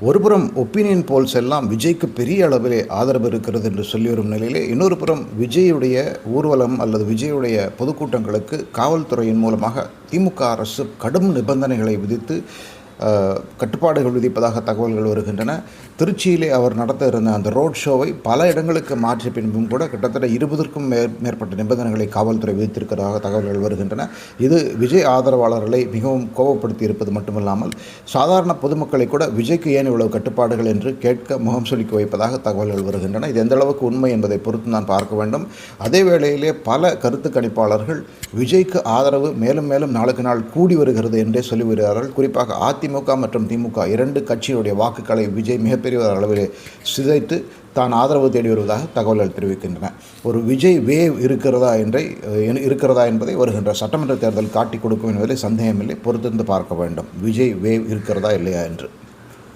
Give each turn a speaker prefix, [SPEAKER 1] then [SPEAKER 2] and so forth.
[SPEAKER 1] ஒருபுறம் opinion poles எல்லாம் விஜய்க்கு பெரிய அளவிலே ஆதரவு இருக்கிறது என்று சொல்லி வரும் நிலையிலே இன்னொரு புறம் விஜயுடைய ஊர்வலம் அல்லது விஜயுடைய பொதுக்கூட்டங்களுக்கு காவல்துறையின் மூலமாக திமுக அரசு கடும் நிபந்தனைகளை விதித்து கட்டுப்பாடுகள் விதிப்பதாக தகவல்கள் வருகின்றன. திருச்சியிலே அவர் நடத்த இருந்த அந்த ரோட் ஷோவை பல இடங்களுக்கு மாற்றிய பின்பும் கூட கிட்டத்தட்ட இருபதற்கும் மேற் மேற்பட்ட நிபந்தனைகளை காவல்துறை விதித்திருக்கிறதாக தகவல்கள் வருகின்றன. இது விஜய் ஆதரவாளர்களை மிகவும் கோபப்படுத்தி இருப்பது மட்டுமல்லாமல் சாதாரண பொதுமக்களை கூட விஜய்க்கு ஏன் இவ்வளவு கட்டுப்பாடுகள் என்று கேட்க முகம் சுளிக்க வைப்பதாக தகவல்கள் வருகின்றன. இது எந்த அளவுக்கு உண்மை என்பதை பொறுத்து நான் பார்க்க வேண்டும். அதே வேளையிலே பல கருத்து கணிப்பாளர்கள் விஜய்க்கு ஆதரவு மேலும் மேலும் நாளுக்கு நாள் கூடி வருகிறது என்றே சொல்லி வருகிறார்கள் குறிப்பாக அதிமுக மற்றும் திமுக இரண்டு கட்சியினுடைய வாக்குகளை விஜய் மிகப்பெரிய அளவில் அளவிலே சிதைத்து தான் ஆதரவு தேடி வருவதாக தகவல்கள் தெரிவிக்கின்றன. ஒரு விஜய் வேவ் இருக்கிறதா என்றை இருக்கிறதா என்பதை வருகின்ற சட்டமன்ற தேர்தல் காட்டி கொடுக்கும் என்பதில் சந்தேகமில்லை. பொறுத்திருந்து பார்க்க வேண்டும். விஜய் வேவ் இருக்கிறதா இல்லையா என்று.